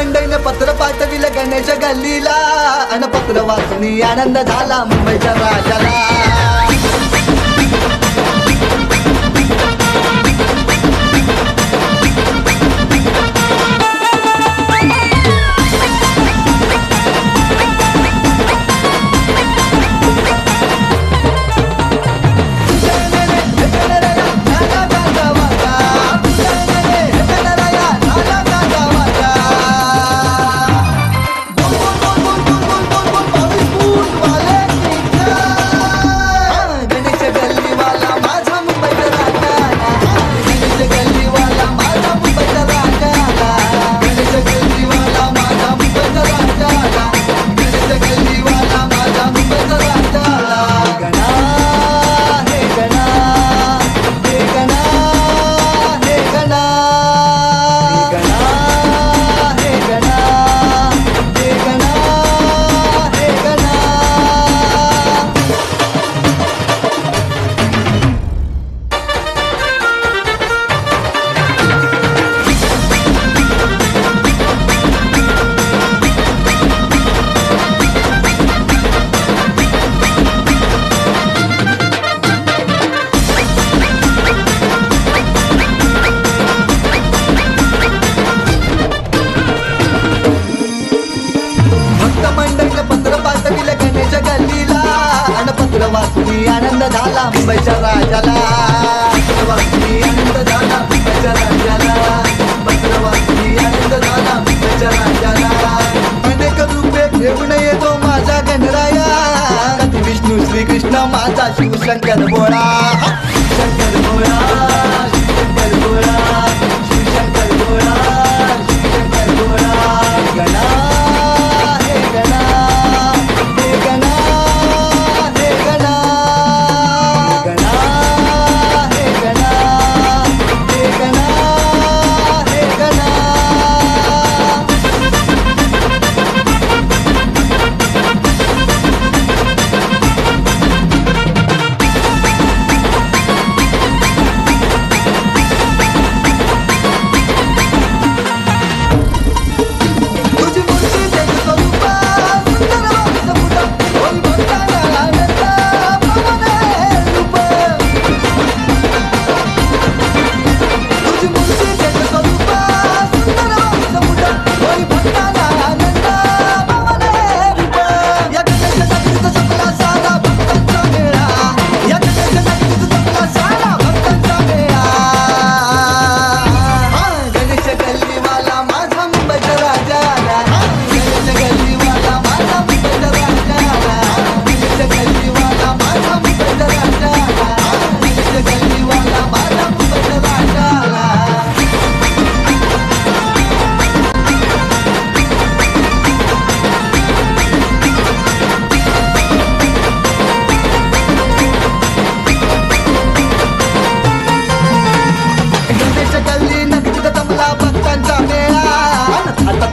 मंडईनं पत्र पाठविलं गणेश गल्लीला. अन पत्र वाचणी आनंद झाला मुंबईच्या राजाला. भक्ती आनंद झाला मुंबईच्या राजाला. भक्ती आनंद झाला मुंबईच्या राजाला. झाला येतो माझा गणराया. विष्णू श्री कृष्ण माझा बोळा. शंकर बोळा.